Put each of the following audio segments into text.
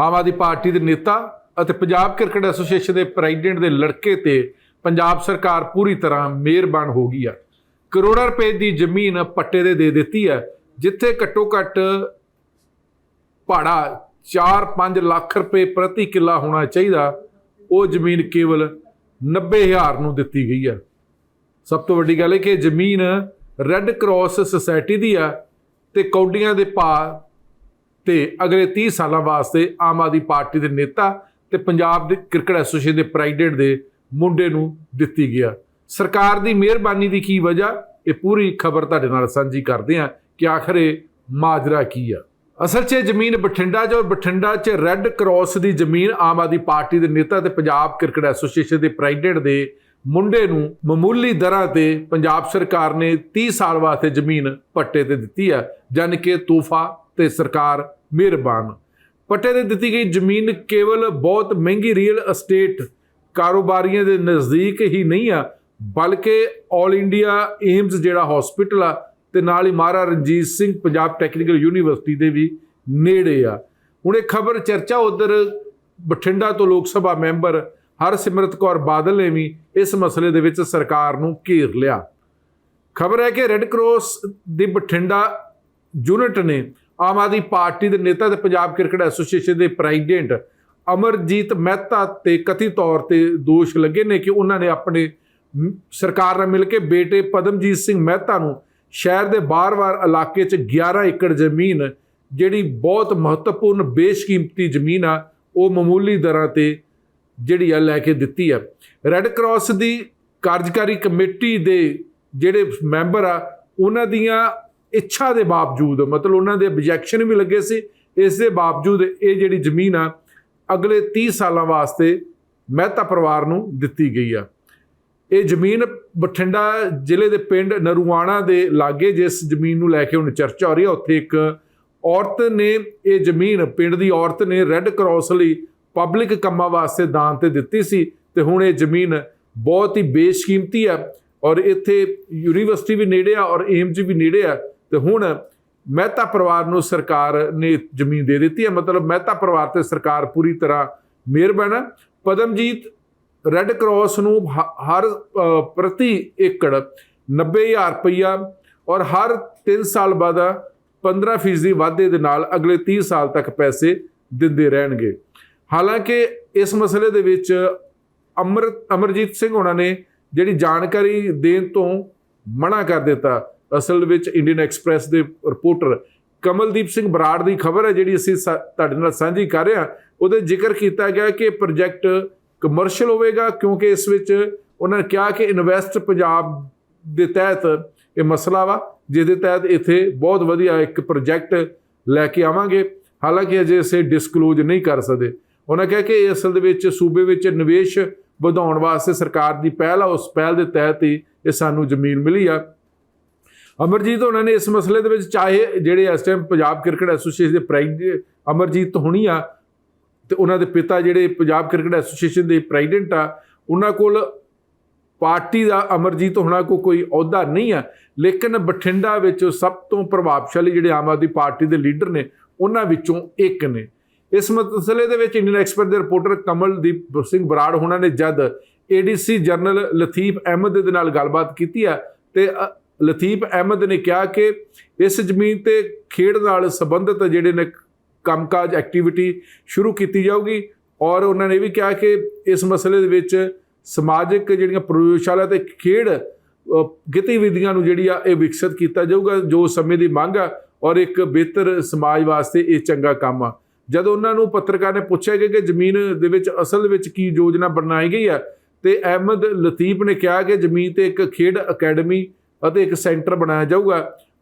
ਆਮ Aadmi party ਦੇ ਨੇਤਾ ਅਤੇ ਪੰਜਾਬ ਕ੍ਰਿਕਟ ਐਸੋਸੀਏਸ਼ਨ ਦੇ ਪ੍ਰੈਜ਼ੀਡੈਂਟ ਦੇ ਲੜਕੇ ਤੇ ਪੰਜਾਬ ਸਰਕਾਰ ਪੂਰੀ ਤਰ੍ਹਾਂ ਮਿਹਰਬਾਨ ਹੋ ਗਈ ਆ। ਕਰੋੜਾਂ ਰੁਪਏ ਦੀ ਜ਼ਮੀਨ ਪੱਟੇ ਦੇ ਦੇ ਦਿੱਤੀ ਹੈ ਜਿੱਥੇ ਘੱਟੋ ਘੱਟ ਭਾੜਾ 4-5 ਲੱਖ ਰੁਪਏ ਪ੍ਰਤੀ ਕਿੱਲਾ ਹੋਣਾ ਚਾਹੀਦਾ, ਉਹ ਜ਼ਮੀਨ ਕੇਵਲ 90000 ਨੂੰ ਦਿੱਤੀ ਗਈ ਹੈ ਸਭ ਤੋਂ ਵੱਡੀ ਗੱਲ ਹੈ ਕਿ ਜ਼ਮੀਨ ਰੈੱਡ ਕਰਾਸ ਸੁਸਾਇਟੀ ਦੀ ਆ ਤੇ ਕੌਡੀਆਂ ਦੇ ਭਾਅ ਤੇ ਅਗਲੇ 30 ਸਾਲਾਂ ਵਾਸਤੇ ਆਮ ਆਦਮੀ ਪਾਰਟੀ ਦੇ ਨੇਤਾ ਤੇ ਪੰਜਾਬ ਦੇ ਕ੍ਰਿਕਟ ਐਸੋਸੀਏਸ਼ਨ ਦੇ ਪ੍ਰੈਜ਼ੀਡੈਂਟ ਦੇ ਮੁੰਡੇ ਨੂੰ ਦਿੱਤੀ ਗਿਆ। ਸਰਕਾਰ ਦੀ ਮਿਹਰਬਾਨੀ ਦੀ ਕੀ ਵਜ੍ਹਾ? ਇਹ ਪੂਰੀ ਖਬਰ ਤੁਹਾਡੇ ਨਾਲ ਸਾਂਝੀ ਕਰਦੇ ਹਾਂ ਕਿ ਆਖਰ ਇਹ ਮਾਜਰਾ ਕੀ ਆ। ਅਸਲ 'ਚ ਇਹ ਜ਼ਮੀਨ ਬਠਿੰਡਾ 'ਚ ਔਰ ਬਠਿੰਡਾ 'ਚ ਰੈੱਡ ਕਰਾਸ ਦੀ ਜ਼ਮੀਨ ਆਮ ਆਦਮੀ ਪਾਰਟੀ ਦੇ ਨੇਤਾ ਤੇ ਪੰਜਾਬ ਕ੍ਰਿਕਟ ਐਸੋਸੀਏਸ਼ਨ ਦੇ ਪ੍ਰੈਜ਼ੀਡੈਂਟ ਦੇ ਮੁੰਡੇ ਨੂੰ ਮਾਮੂਲੀ ਦਰਾਂ ਤੇ ਪੰਜਾਬ ਸਰਕਾਰ ਨੇ 30 ਸਾਲ ਵਾਸਤੇ ਜ਼ਮੀਨ ਪੱਟੇ ਤੇ ਦਿੱਤੀ ਆ ਜਾਨ ਕਿ ਤੋਹਫਾ ਤੇ ਸਰਕਾਰ ਮਿਹਰਬਾਨ। ਪੱਟੇ ਤੇ ਦਿੱਤੀ ਗਈ ਜ਼ਮੀਨ ਕੇਵਲ ਬਹੁਤ ਮਹਿੰਗੀ ਰੀਅਲ ਅਸਟੇਟ ਕਾਰੋਬਾਰੀਆਂ ਦੇ ਨਜ਼ਦੀਕ ਹੀ ਨਹੀਂ ਆ, ਬਲਕਿ 올 ਇੰਡੀਆ ਏਮਸ ਜਿਹੜਾ ਹਸਪੀਟਲ ਆ, ਤੇ ਨਾਲ ਹੀ ਮਹਾਰਾਜਾ ਰਣਜੀਤ ਸਿੰਘ ਪੰਜਾਬ ਟੈਕਨੀਕਲ ਯੂਨੀਵਰਸਿਟੀ ਦੇ ਵੀ ਨੇੜੇ ਆ। ਹੁਣ ਇਹ ਖਬਰ ਚਰਚਾ ਉਧਰ ਬਠਿੰਡਾ ਤੋਂ ਲੋਕ ਸਭਾ ਮੈਂਬਰ ਹਰਸਿਮਰਤ ਕੌਰ ਬਾਦਲ ਨੇ ਵੀ ਇਸ ਮਸਲੇ ਦੇ ਵਿੱਚ ਸਰਕਾਰ ਨੂੰ ਘੇਰ ਲਿਆ। ਖਬਰ ਹੈ ਕਿ ਰੈੱਡ ਕਰਾਸ ਦੀ ਬਠਿੰਡਾ ਯੂਨਿਟ ਨੇ ਆਮ ਆਦਮੀ ਪਾਰਟੀ ਦੇ ਨੇਤਾ ਤੇ ਪੰਜਾਬ ਕ੍ਰਿਕਟ ਐਸੋਸੀਏਸ਼ਨ ਦੇ ਪ੍ਰੈਜ਼ੀਡੈਂਟ ਅਮਰਜੀਤ ਮਹਿਤਾ ਤੇ ਕਥਿਤ ਤੌਰ ਤੇ ਦੋਸ਼ ਲੱਗੇ ਨੇ ਕਿ ਉਹਨਾਂ ਨੇ ਆਪਣੇ ਸਰਕਾਰ ਨਾਲ ਮਿਲ ਕੇ ਬੇਟੇ ਪਦਮਜੀਤ ਸਿੰਘ ਮਹਿਤਾ ਨੂੰ ਸ਼ਹਿਰ ਦੇ ਬਾਰ-ਬਾਰ ਇਲਾਕੇ 'ਚ 11 ਏਕੜ ਜ਼ਮੀਨ, ਜਿਹੜੀ ਬਹੁਤ ਮਹੱਤਵਪੂਰਨ ਬੇਸ਼ਕੀਮਤੀ ਜ਼ਮੀਨ ਆ, ਉਹ ਮਾਮੂਲੀ ਦਰਾਂ ਤੇ ਜਿਹੜੀ ਆ ਲੈ ਕੇ ਦਿੱਤੀ ਆ। ਰੈੱਡ ਕਰਾਸ ਦੀ ਕਾਰਜਕਾਰੀ ਕਮੇਟੀ ਦੇ ਜਿਹੜੇ ਮੈਂਬਰ ਆ, ਉਹਨਾਂ ਦੀਆਂ ਇੱਛਾ ਦੇ ਬਾਵਜੂਦ, ਮਤਲਬ ਉਹਨਾਂ ਦੇ ਆਬਜੈਕਸ਼ਨ ਵੀ ਲੱਗੇ ਸੀ, ਇਸ ਦੇ ਬਾਵਜੂਦ ਇਹ ਜਿਹੜੀ ਜ਼ਮੀਨ ਆ, ਅਗਲੇ 30 ਸਾਲਾਂ ਵਾਸਤੇ ਮਹਿਤਾ ਪਰਿਵਾਰ ਨੂੰ ਦਿੱਤੀ ਗਈ ਆ। ਇਹ ਜ਼ਮੀਨ ਬਠਿੰਡਾ ਜ਼ਿਲ੍ਹੇ ਦੇ ਪਿੰਡ ਨਰੂਆਣਾ ਦੇ ਲਾਗੇ ਜਿਸ ਜ਼ਮੀਨ ਨੂੰ ਲੈ ਕੇ ਹੁਣ ਚਰਚਾ ਹੋ ਰਹੀ ਹੈ ਉੱਥੇ ਇੱਕ ਔਰਤ ਨੇ ਇਹ ਜ਼ਮੀਨ, ਪਿੰਡ ਦੀ ਔਰਤ ਨੇ ਰੈੱਡ ਕਰਾਸ ਲਈ ਪਬਲਿਕ ਕੰਮਾਂ ਵਾਸਤੇ ਦਾਨ ਤੇ ਦਿੱਤੀ ਸੀ ਤੇ ਹੁਣ ਇਹ ਜ਼ਮੀਨ ਬਹੁਤ ਹੀ ਬੇਸ਼ਕੀਮਤੀ ਆ ਔਰ ਇੱਥੇ ਯੂਨੀਵਰਸਿਟੀ ਵੀ ਨੇੜੇ ਆ ਔਰ ਏਮਜ ਵੀ ਨੇੜੇ ਆ। ਤੇ ਹੁਣ ਮਹਿਤਾ ਪਰਿਵਾਰ ਨੂੰ ਸਰਕਾਰ ਨੇ ਜ਼ਮੀਨ ਦੇ ਦਿੱਤੀ ਹੈ। ਮਤਲਬ ਮਹਿਤਾ ਪਰਿਵਾਰ ਤੇ ਸਰਕਾਰ ਪੂਰੀ ਤਰ੍ਹਾਂ ਮਿਹਰਬਾਨ ਹੈ। ਪਦਮਜੀਤ ਰੈੱਡ ਕਰਾਸ ਨੂੰ ਹ- ਹਰ ਪ੍ਰਤੀ ਏਕੜ 90000 ਰੁਪਈਆ ਔਰ ਹਰ 3 ਸਾਲ ਬਾਅਦ 15% ਵਾਧੇ ਦੇ ਨਾਲ ਅਗਲੇ 30 ਸਾਲ ਤੱਕ ਪੈਸੇ ਦਿੰਦੇ ਰਹਿਣਗੇ। ਹਾਲਾਂਕਿ ਇਸ ਮਸਲੇ ਦੇ ਵਿੱਚ ਅਮਰ, ਅਮਰਜੀਤ ਸਿੰਘ ਉਹਨਾਂ ਨੇ ਜਿਹੜੀ ਜਾਣਕਾਰੀ ਦੇਣ ਤੋਂ ਮਨਾ ਕਰ ਦਿੱਤਾ। ਅਸਲ ਵਿੱਚ ਇੰਡੀਅਨ ਐਕਸਪ੍ਰੈਸ ਦੇ ਰਿਪੋਰਟਰ ਕਮਲਦੀਪ ਸਿੰਘ ਬਰਾੜ ਦੀ ਖਬਰ ਹੈ, ਜਿਹੜੀ ਅਸੀਂ ਸਾ- ਤੁਹਾਡੇ ਨਾਲ ਸਾਂਝੀ ਕਰ ਰਹੇ ਹਾਂ। ਉਹਦੇ ਜ਼ਿਕਰ ਕੀਤਾ ਗਿਆ ਕਿ ਇਹ ਪ੍ਰੋਜੈਕਟ ਕਮਰਸ਼ੀਅਲ ਹੋਵੇਗਾ, ਕਿਉਂਕਿ ਇਸ ਵਿੱਚ ਉਹਨਾਂ ਨੇ ਕਿਹਾ ਕਿ ਇਨਵੈਸਟ ਪੰਜਾਬ ਦੇ ਤਹਿਤ ਇਹ ਮਸਲਾ ਵਾ, ਜਿਹਦੇ ਤਹਿਤ ਇੱਥੇ ਬਹੁਤ ਵਧੀਆ ਇੱਕ ਪ੍ਰੋਜੈਕਟ ਲੈ ਕੇ ਆਵਾਂਗੇ। ਹਾਲਾਂਕਿ ਅਜੇ ਇਸੇ ਡਿਸਕਲੋਜ਼ ਨਹੀਂ ਕਰ ਸਕਦੇ। ਉਹਨਾਂ ਕਿਹਾ ਕਿ ਇਹ ਅਸਲ ਦੇ ਵਿੱਚ ਸੂਬੇ ਵਿੱਚ ਨਿਵੇਸ਼ ਵਧਾਉਣ ਵਾਸਤੇ ਸਰਕਾਰ ਦੀ ਪਹਿਲ ਆ, ਉਸ ਪਹਿਲ ਦੇ ਤਹਿਤ ਹੀ ਇਹ ਸਾਨੂੰ ਜ਼ਮੀਨ ਮਿਲੀ ਆ। ਅਮਰਜੀਤ ਉਹਨਾਂ ਨੇ ਇਸ ਮਸਲੇ ਦੇ ਵਿੱਚ ਚਾਹੇ ਜਿਹੜੇ ਇਸ ਟਾਈਮ ਪੰਜਾਬ ਕ੍ਰਿਕਟ ਐਸੋਸੀਏਸ਼ਨ ਦੇ ਪ੍ਰੈਜ਼ੀਡੈਂਟ ਅਮਰਜੀਤ ਹੋਣੀ ਆ, ਤੇ ਉਹਨਾਂ ਦੇ ਪਿਤਾ ਜਿਹੜੇ ਪੰਜਾਬ ਕ੍ਰਿਕਟ ਐਸੋਸੀਏਸ਼ਨ ਦੇ ਪ੍ਰੈਜ਼ੀਡੈਂਟ ਆ, ਉਹਨਾਂ ਕੋਲ ਪਾਰਟੀ ਦਾ ਅਮਰਜੀਤ ਹੋਣਾ ਕੋ ਕੋਈ ਅਹੁਦਾ ਨਹੀਂ ਆ। ਲੇਕਿਨ ਬਠਿੰਡਾ ਵਿੱਚ ਸਭ ਤੋਂ ਪ੍ਰਭਾਵਸ਼ਾਲੀ ਜਿਹੜੇ ਆਮ ਆਦਮੀ ਪਾਰਟੀ ਦੇ ਲੀਡਰ ਨੇ, ਉਹਨਾਂ ਵਿੱਚੋਂ ਇੱਕ ਨੇ। ਇਸ ਮਸਲੇ ਦੇ ਵਿੱਚ ਇੰਡੀਅਨ ਐਕਸਪਰਟ ਦੇ ਰਿਪੋਰਟਰ ਕਮਲਦੀਪ ਸਿੰਘ ਬਰਾੜ ਹੋਣਾ ਨੇ ਜਦ ਏਡੀਸੀ ਜਨਰਲ ਲਤੀਫ ਅਹਿਮਦ ਦੇ ਨਾਲ ਗੱਲਬਾਤ ਕੀਤੀ ਆ, ਤੇ ਲਤੀਫ ਅਹਿਮਦ ਨੇ ਕਿਹਾ ਕਿ ਇਸ ਜ਼ਮੀਨ ਤੇ ਖੇਡ ਨਾਲ ਸੰਬੰਧਿਤ ਜਿਹੜੇ ਨੇ ਕੰਮਕਾਜ ਐਕਟੀਵਿਟੀ ਸ਼ੁਰੂ ਕੀਤੀ ਜਾਊਗੀ ਔਰ ਉਹਨਾਂ ਨੇ ਵੀ ਕਿਹਾ ਕਿ ਇਸ ਮਸਲੇ ਦੇ ਵਿੱਚ ਸਮਾਜਿਕ ਜਿਹੜੀਆਂ ਪ੍ਰਯੋਗਸ਼ਾਲਾ ਤੇ ਖੇਡ ਗਤੀਵਿਧੀਆਂ ਨੂੰ ਜਿਹੜੀ ਆ ਇਹ ਵਿਕਸਿਤ ਕੀਤਾ ਜਾਊਗਾ, ਜੋ ਸਮੇਂ ਦੀ ਮੰਗ ਆ ਔਰ ਇੱਕ ਬਿਹਤਰ ਸਮਾਜ ਵਾਸਤੇ ਇਹ ਚੰਗਾ ਕੰਮ ਆ। ਜਦੋਂ ਉਹਨਾਂ ਨੂੰ ਪੱਤਰਕਾਰ ਨੇ ਪੁੱਛਿਆ ਗਿਆ ਕਿ ਜ਼ਮੀਨ ਦੇ ਵਿੱਚ ਅਸਲ ਵਿੱਚ ਕੀ ਯੋਜਨਾ ਬਣਾਈ ਗਈ ਆ ਤੇ ਅਹਿਮਦ ਲਤੀਫ ਨੇ ਕਿਹਾ ਕਿ ਜ਼ਮੀਨ ਤੇ ਇੱਕ ਖੇਡ ਅਕੈਡਮੀ ਅਤੇ ਇੱਕ ਸੈਂਟਰ ਬਣਾਇਆ ਜਾਊਗਾ।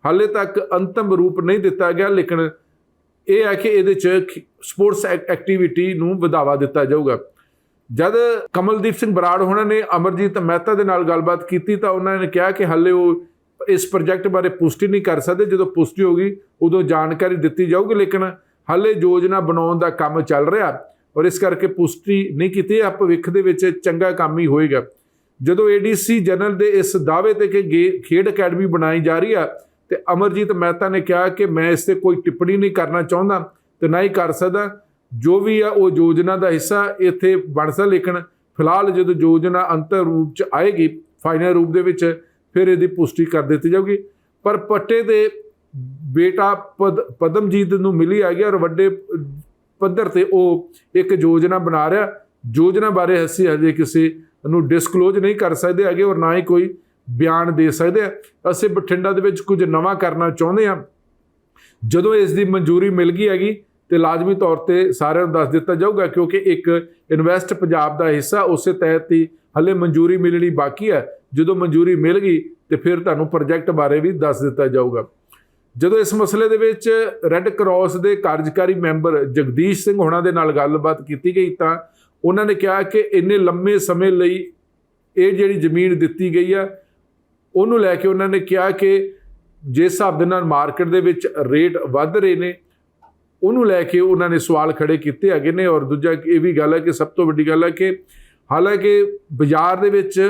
ਹਾਲੇ ਤੱਕ ਅੰਤਮ ਰੂਪ ਨਹੀਂ ਦਿੱਤਾ ਗਿਆ, ਲੇਕਿਨ ਇਹ ਹੈ ਕਿ ਇਹਦੇ ਚ ਸਪੋਰਟਸ ਐਕਟੀਵਿਟੀ ਨੂੰ ਵਧਾਵਾ ਦਿੱਤਾ ਜਾਊਗਾ। ਜਦ ਕਮਲਦੀਪ ਸਿੰਘ ਬਰਾੜ ਹੋਣਾ ਨੇ ਅਮਰਜੀਤ ਮਹਿਤਾ ਦੇ ਨਾਲ ਗੱਲਬਾਤ ਕੀਤੀ ਤਾਂ ਉਹਨਾਂ ਨੇ ਕਿਹਾ ਕਿ ਹਾਲੇ ਉਹ ਇਸ ਪ੍ਰੋਜੈਕਟ ਬਾਰੇ ਪੁਸ਼ਟੀ ਨਹੀਂ ਕਰ ਸਕਦੇ। ਜਦੋਂ ਪੁਸ਼ਟੀ ਹੋਗੀ ਉਦੋਂ ਜਾਣਕਾਰੀ ਦਿੱਤੀ ਜਾਊਗੀ, ਲੇਕਿਨ ਹਾਲੇ ਯੋਜਨਾ ਬਣਾਉਣ ਦਾ ਕੰਮ ਚੱਲ ਰਿਹਾ ਔਰ ਇਸ ਕਰਕੇ ਪੁਸ਼ਟੀ ਨਹੀਂ ਕੀਤੀ। ਆ ਭਵਿੱਖ ਦੇ ਵਿੱਚ ਚੰਗਾ ਕੰਮ ਹੀ ਹੋਏਗਾ। ਜਦੋਂ ਏਡੀਸੀ ਜਨਰਲ ਦੇ ਇਸ ਦਾਅਵੇ ਤੇ ਕਿ ਗੇ- ਖੇਡ ਅਕੈਡਮੀ ਬਣਾਈ ਜਾ ਰਹੀ ਆ, ਤੇ ਅਮਰਜੀਤ ਮਹਿਤਾ ਨੇ ਕਿਹਾ ਕਿ ਮੈਂ ਇਸ ਤੇ ਕੋਈ ਟਿੱਪਣੀ ਨਹੀਂ ਕਰਨਾ ਚਾਹੁੰਦਾ ਤੇ ਨਾ ਹੀ ਕਰ ਸਕਦਾ। ਜੋ ਵੀ ਆ, ਉਹ ਯੋਜਨਾ ਦਾ ਹਿੱਸਾ ਇੱਥੇ ਬਣ ਸਕਦਾ, ਲੇਕਿਨ ਫਿਲਹਾਲ ਜਦੋਂ ਯੋਜਨਾ ਅੰਤਰ ਰੂਪ ਚ ਆਏਗੀ ਫਾਈਨਲ ਰੂਪ ਦੇ ਵਿੱਚ ਫਿਰ ਇਹਦੀ ਪੁਸ਼ਟੀ ਕਰ ਦਿੱਤੀ ਜਾਊਗੀ। ਪਰ ਪੱਟੇ ਦੇ ਬੇਟਾ ਪਦ ਪਦਮਜੀਤ ਨੂੰ ਮਿਲੀ ਆ ਗਿਆ ਔਰ ਵੱਡੇ ਪੱਧਰ ਤੇ ਉਹ ਇੱਕ ਯੋਜਨਾ ਬਣਾ ਰਿਹਾ। ਯੋਜਨਾ ਬਾਰੇ ਅਸੀਂ ਹਜੇ ਕਿਸੇ ਨੂੰ ਡਿਸਕਲੋਜ਼ ਨਹੀਂ ਕਰ ਸਕਦੇ ਹੈਗੇ ਔਰ ਨਾ ਹੀ ਕੋਈ ਬਿਆਨ ਦੇ ਸਕਦੇ ਆ। ਅਸੀਂ ਬਠਿੰਡਾ ਦੇ ਵਿੱਚ ਕੁਝ ਨਵਾਂ ਕਰਨਾ ਚਾਹੁੰਦੇ ਹਾਂ। ਜਦੋਂ ਇਸ ਦੀ ਮਨਜ਼ੂਰੀ ਮਿਲ ਗਈ ਹੈਗੀ ਤੇ ਲਾਜ਼ਮੀ ਤੌਰ ਤੇ ਸਾਰਿਆਂ ਨੂੰ ਦੱਸ ਦਿੱਤਾ ਜਾਊਗਾ ਕਿਉਂਕਿ ਇੱਕ ਇਨਵੈਸਟ ਪੰਜਾਬ ਦਾ ਹਿੱਸਾ ਉਸੇ ਤਹਿਤ ਹੀ ਹਲੇ ਮਨਜ਼ੂਰੀ ਮਿਲਣੀ ਬਾਕੀ ਹੈ। ਜਦੋਂ ਮਨਜ਼ੂਰੀ ਮਿਲ ਗਈ ਤੇ ਫਿਰ ਤੁਹਾਨੂੰ ਪ੍ਰੋਜੈਕਟ ਬਾਰੇ ਵੀ ਦੱਸ ਦਿੱਤਾ ਜਾਊਗਾ। ਜਦੋਂ ਇਸ ਮਸਲੇ ਦੇ ਵਿੱਚ ਰੈੱਡ ਕਰਾਸ ਦੇ ਕਾਰਜਕਾਰੀ ਮੈਂਬਰ ਜਗਦੀਸ਼ ਸਿੰਘ ਹੋਣਾ ਦੇ ਨਾਲ ਗੱਲਬਾਤ ਕੀਤੀ ਗਈ ਤਾਂ ਉਹਨਾਂ ਨੇ ਕਿਹਾ ਕਿ ਇੰਨੇ ਲੰਮੇ ਸਮੇਂ ਲਈ ਇਹ ਜਿਹੜੀ ਜ਼ਮੀਨ ਦਿੱਤੀ ਗਈ ਆ, ਉਹਨੂੰ ਲੈ ਕੇ ਉਹਨਾਂ ਨੇ ਕਿਹਾ ਕਿ ਜਿਸ ਹਿਸਾਬ ਦੇ ਨਾਲ ਮਾਰਕੀਟ ਦੇ ਵਿੱਚ ਰੇਟ ਵੱਧ ਰਹੇ ਨੇ, ਉਹਨੂੰ ਲੈ ਕੇ ਉਹਨਾਂ ਨੇ ਸਵਾਲ ਖੜੇ ਕੀਤੇ ਹੈਗੇ ਨੇ ਔਰ ਦੂਜਾ ਇਹ ਵੀ ਗੱਲ ਹੈ ਕਿ ਸਭ ਤੋਂ ਵੱਡੀ ਗੱਲ ਹੈ ਕਿ ਹਾਲਾਂਕਿ ਬਾਜ਼ਾਰ ਦੇ ਵਿੱਚ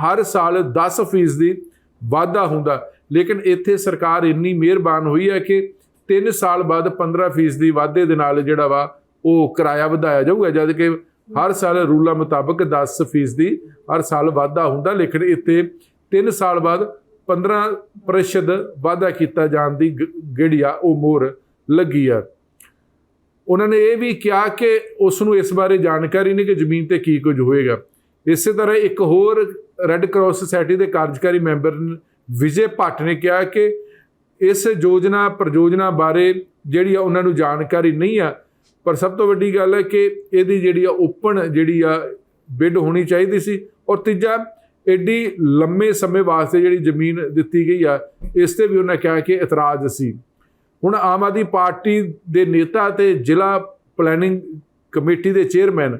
ਹਰ ਸਾਲ 10% ਦੀ ਵਾਧਾ ਹੁੰਦਾ, ਲੇਕਿਨ ਇੱਥੇ ਸਰਕਾਰ ਇੰਨੀ ਮਿਹਰਬਾਨ ਹੋਈ ਹੈ ਕਿ 3 ਸਾਲ ਬਾਅਦ 15% ਦੀ ਵਾਧੇ ਦੇ ਨਾਲ ਜਿਹੜਾ ਵਾ ਉਹ ਕਿਰਾਇਆ ਵਧਾਇਆ ਜਾਊਗਾ, ਜਦ ਕਿ ਹਰ ਸਾਲ ਰੂਲਾਂ ਮੁਤਾਬਕ 10% ਦੀ ਹਰ ਸਾਲ ਵਾਧਾ ਹੁੰਦਾ, ਲੇਕਿਨ ਇੱਥੇ 3 ਸਾਲ ਬਾਅਦ 15% ਵਾਧਾ ਕੀਤਾ ਜਾਣ ਦੀ ਗ- ਜਿਹੜੀ ਆ ਉਹ ਮੋਰ ਲੱਗੀ ਆ। ਉਹਨਾਂ ਨੇ ਇਹ ਵੀ ਕਿਹਾ ਕਿ ਉਸ ਨੂੰ ਇਸ ਬਾਰੇ ਜਾਣਕਾਰੀ ਨਹੀਂ ਕਿ ਜ਼ਮੀਨ ਤੇ ਕੀ ਕੁਝ ਹੋਏਗਾ। ਇਸੇ ਤਰ੍ਹਾਂ ਇੱਕ ਹੋਰ ਰੈੱਡ ਕਰਾਸ ਸੁਸਾਇਟੀ ਦੇ ਕਾਰਜਕਾਰੀ ਮੈਂਬਰ ਵਿਜੇ ਭੱਟ ਨੇ ਕਿਹਾ ਕਿ ਇਸ ਯੋਜਨਾ ਪ੍ਰਯੋਜਨਾ ਬਾਰੇ ਜਿਹੜੀ ਆ ਉਹਨਾਂ ਨੂੰ ਜਾਣਕਾਰੀ ਨਹੀਂ ਆ ਪਰ ਸਭ ਤੋਂ ਵੱਡੀ ਗੱਲ ਹੈ ਕਿ ਇਹਦੀ ਜਿਹੜੀ ਆ ਓਪਨ ਜਿਹੜੀ ਆ ਬਿਡ ਹੋਣੀ ਚਾਹੀਦੀ ਸੀ ਔਰ ਤੀਜਾ ਐਡੀ ਲੰਮੇ ਸਮੇਂ ਵਾਸਤੇ ਜਿਹੜੀ ਜ਼ਮੀਨ ਦਿੱਤੀ ਗਈ ਆ, ਇਸ ਤੇ ਵੀ ਉਹਨਾਂ ਕਿਹਾ ਕਿ ਇਤਰਾਜ਼ ਸੀ। ਹੁਣ ਆਮ ਆਦਮੀ ਪਾਰਟੀ ਦੇ ਨੇਤਾ ਤੇ ਜ਼ਿਲ੍ਹਾ ਪਲੈਨਿੰਗ ਕਮੇਟੀ ਦੇ ਚੇਅਰਮੈਨ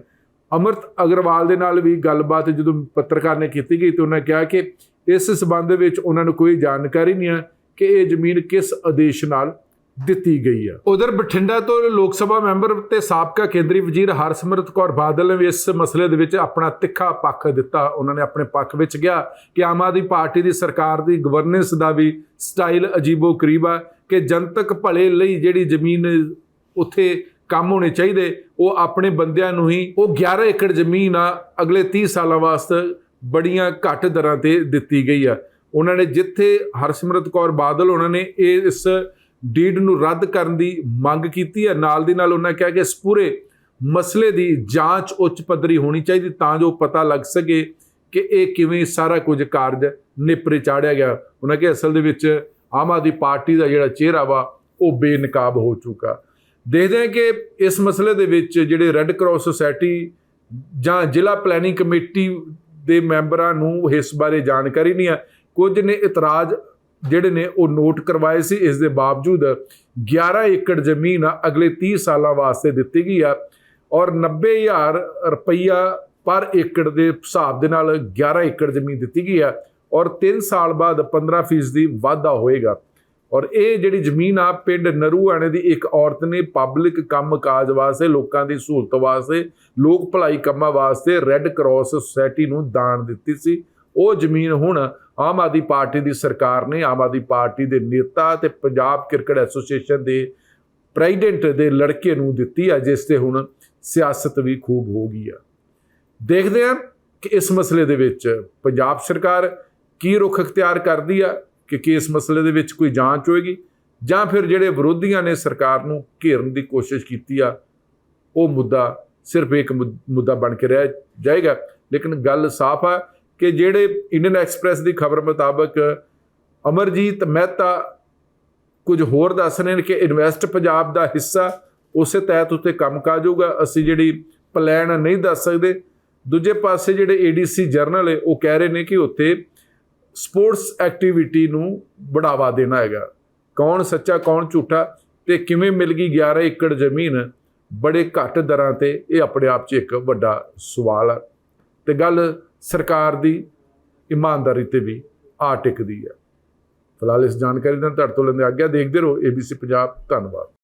ਅਮਰਤ ਅਗਰਵਾਲ ਦੇ ਨਾਲ ਵੀ ਗੱਲਬਾਤ ਜਦੋਂ ਪੱਤਰਕਾਰ ਨੇ ਕੀਤੀ ਗਈ ਤੇ ਉਹਨਾਂ ਕਿਹਾ ਕਿ ਇਸ ਸਬੰਧ ਵਿੱਚ ਉਹਨਾਂ ਨੂੰ ਕੋਈ ਜਾਣਕਾਰੀ ਨਹੀਂ ਹੈ ਕਿ ਇਹ ਜ਼ਮੀਨ ਕਿਸ ਆਦੇਸ਼ ਨਾਲ ਦਿੱਤੀ ਗਈ ਆ। ਉਧਰ ਬਠਿੰਡਾ ਤੋਂ ਲੋਕ ਸਭਾ ਮੈਂਬਰ ਤੇ ਸਾਬਕਾ ਕੇਂਦਰੀ ਵਜ਼ੀਰ ਹਰਸਿਮਰਤ ਕੌਰ ਬਾਦਲ ਨੇ ਵੀ ਇਸ ਮਸਲੇ ਦੇ ਵਿੱਚ ਆਪਣਾ ਤਿੱਖਾ ਪੱਖ ਦਿੱਤਾ। ਉਹਨਾਂ ਨੇ ਆਪਣੇ ਪੱਖ ਵਿੱਚ ਕਿਹਾ ਕਿ ਆਮ ਆਦਮੀ ਪਾਰਟੀ ਦੀ ਸਰਕਾਰ ਦੀ ਗਵਰਨੈਂਸ ਦਾ ਵੀ ਸਟਾਈਲ ਅਜੀਬੋ ਕਰੀਬ ਆ ਕਿ ਜਨਤਕ ਭਲੇ ਲਈ ਜਿਹੜੀ ਜ਼ਮੀਨ ਉੱਥੇ ਕੰਮ ਹੋਣੇ ਚਾਹੀਦੇ, ਉਹ ਆਪਣੇ ਬੰਦਿਆਂ ਨੂੰ ਹੀ, ਉਹ 11 ਏਕੜ ਜ਼ਮੀਨ ਆ, ਅਗਲੇ 30 ਸਾਲਾਂ ਵਾਸਤੇ ਬੜੀਆਂ ਘੱਟ ਦਰਾਂ ਤੇ ਦਿੱਤੀ ਗਈ ਆ। ਉਹਨਾਂ ਨੇ ਜਿੱਥੇ ਹਰਸਿਮਰਤ ਕੌਰ ਬਾਦਲ, ਉਹਨਾਂ ਨੇ ਇਹ ਇਸ ਡੀਡ ਨੂੰ ਰੱਦ ਕਰਨ ਦੀ ਮੰਗ ਕੀਤੀ ਹੈ। ਨਾਲ ਦੀ ਨਾਲ ਉਹਨਾਂ ਕਿਹਾ ਕਿ ਇਸ ਪੂਰੇ ਮਸਲੇ ਦੀ ਜਾਂਚ ਉੱਚ ਪੱਧਰੀ ਹੋਣੀ ਚਾਹੀਦੀ ਤਾਂ ਜੋ ਪਤਾ ਲੱਗ ਸਕੇ ਕਿ ਇਹ ਕਿਵੇਂ ਸਾਰਾ ਕੁਝ ਕਾਰਜ ਨਿਪਰੇ ਚਾੜਿਆ ਗਿਆ। ਉਹਨਾਂ ਕਿ ਅਸਲ ਦੇ ਵਿੱਚ ਆਮ ਆਦਮੀ ਪਾਰਟੀ ਦਾ ਜਿਹੜਾ ਚਿਹਰਾ ਵਾ, ਉਹ ਬੇਨਕਾਬ ਹੋ ਚੁੱਕਾ। ਦੇਖਦੇ ਹਾਂ ਕਿ ਇਸ ਮਸਲੇ ਦੇ ਵਿੱਚ ਜਿਹੜੇ ਰੈੱਡ ਕਰਾਸ ਸੁਸਾਇਟੀ ਜਾਂ ਜ਼ਿਲ੍ਹਾ ਪਲੈਨਿੰਗ ਕਮੇਟੀ ਦੇ ਮੈਂਬਰਾਂ ਨੂੰ ਇਸ ਬਾਰੇ ਜਾਣਕਾਰੀ ਨਹੀਂ ਹੈ। ਕੁਝ ਨੇ ਇਤਰਾਜ਼ ਜਿਹੜੇ ਨੇ ਉਹ ਨੋਟ ਕਰਵਾਏ ਸੀ, ਇਸ ਦੇ ਬਾਵਜੂਦ 11 ਏਕੜ ਜ਼ਮੀਨ ਅਗਲੇ 30 ਸਾਲਾਂ ਵਾਸਤੇ ਦਿੱਤੀ ਗਈ ਆ ਔਰ 90000 ਰੁਪਈਆ ਪਰ ਏਕੜ ਦੇ ਹਿਸਾਬ ਦੇ ਨਾਲ 11 ਏਕੜ ਜ਼ਮੀਨ ਦਿੱਤੀ ਗਈ ਆ ਔਰ 3 ਸਾਲ ਬਾਅਦ 15% ਦੀ ਵਾਧਾ ਹੋਏਗਾ। ਔਰ ਇਹ ਜਿਹੜੀ ਜ਼ਮੀਨ ਆ, ਪਿੰਡ ਨਰੂਆਣੇ ਦੀ ਇੱਕ ਔਰਤ ਨੇ ਪਬਲਿਕ ਕੰਮ ਕਾਜ ਵਾਸਤੇ, ਲੋਕਾਂ ਦੀ ਸਹੂਲਤ ਵਾਸਤੇ, ਲੋਕ ਭਲਾਈ ਕੰਮਾਂ ਵਾਸਤੇ ਰੈੱਡ ਕਰਾਸ ਸੁਸਾਇਟੀ ਨੂੰ ਦਾਨ ਦਿੱਤੀ ਸੀ। ਉਹ ਜ਼ਮੀਨ ਹੁਣ ਆਮ ਆਦਮੀ ਪਾਰਟੀ ਦੀ ਸਰਕਾਰ ਨੇ, ਆਮ ਆਦਮੀ ਪਾਰਟੀ ਦੇ ਨੇਤਾ ਤੇ ਪੰਜਾਬ ਕ੍ਰਿਕਟ ਐਸੋਸੀਏਸ਼ਨ ਦੇ ਪ੍ਰੈਜ਼ੀਡੈਂਟ ਦੇ ਲੜਕੇ ਨੂੰ ਦਿੱਤੀ ਆ ਜਿਸ ਤੇ ਹੁਣ ਸਿਆਸਤ ਵੀ ਖੂਬ ਹੋ ਗਈ ਆ। ਦੇਖਦੇ ਹਾਂ ਕਿ ਇਸ ਮਸਲੇ ਦੇ ਵਿੱਚ ਪੰਜਾਬ ਸਰਕਾਰ ਕੀ ਰੁਖ ਅਖਤਿਆਰ ਕਰਦੀ ਆ, ਕਿ ਕੀ ਇਸ ਮਸਲੇ ਦੇ ਵਿੱਚ ਕੋਈ ਜਾਂਚ ਹੋਏਗੀ, ਜਾਂ ਫਿਰ ਜਿਹੜੇ ਵਿਰੋਧੀਆਂ ਨੇ ਸਰਕਾਰ ਨੂੰ ਘੇਰਨ ਦੀ ਕੋਸ਼ਿਸ਼ ਕੀਤੀ ਆ, ਉਹ ਮੁੱਦਾ ਸਿਰਫ ਇੱਕ ਮੁੱਦਾ ਬਣ ਕੇ ਰਹਿ ਜਾਏਗਾ। ਲੇਕਿਨ ਗੱਲ ਸਾਫ਼ ਆ ਕਿ ਜਿਹੜੇ ਇੰਡੀਅਨ ਐਕਸਪ੍ਰੈਸ ਦੀ ਖਬਰ ਮੁਤਾਬਕ ਅਮਰਜੀਤ ਮਹਿਤਾ ਕੁਝ ਹੋਰ ਦੱਸ ਰਹੇ ਨੇ ਕਿ ਇਨਵੈਸਟ ਪੰਜਾਬ ਦਾ ਹਿੱਸਾ ਉਸੇ ਤਹਿਤ ਉੱਤੇ ਕੰਮਕਾਜ ਹੋਊਗਾ ਅਸੀਂ ਜਿਹੜੀ ਪਲਾਨ ਨਹੀਂ ਦੱਸ ਸਕਦੇ। ਦੂਜੇ ਪਾਸੇ ਜਿਹੜੇ ਏਡੀਸੀ ਜਰਨਲ ਹੈ, ਉਹ ਕਹਿ ਰਹੇ ਨੇ ਕਿ ਉੱਥੇ ਸਪੋਰਟਸ ਐਕਟੀਵਿਟੀ ਨੂੰ ਬੜਾਵਾ ਦੇਣਾ ਹੈਗਾ। ਕੌਣ ਸੱਚਾ, ਕੌਣ ਝੂਠਾ ਤੇ ਕਿਵੇਂ ਮਿਲ ਗਈ 11 ਏਕੜ ਜ਼ਮੀਨ, ਬੜੇ ਘੱਟ ਦਰਾਂ ਤੇ ਇਹ ਆਪਣੇ ਆਪ 'ਚ ਇੱਕ ਵੱਡਾ ਸਵਾਲ ਹੈ ਤੇ ਗੱਲ ਸਰਕਾਰ ਦੀ ਇਮਾਨਦਾਰੀ ਤੇ ਵੀ ਆ ਟਿਕਦੀ ਹੈ। ਫਿਲਹਾਲ ਇਸ ਜਾਣਕਾਰੀ ਨਾਲ ਤੁਹਾਡੇ ਤੋਂ ਲੈਂਦੇ ਆਗਿਆ ਦੇਖਦੇ ਰਹੋ। ABC ਪੰਜਾਬ ਧੰਨਵਾਦ।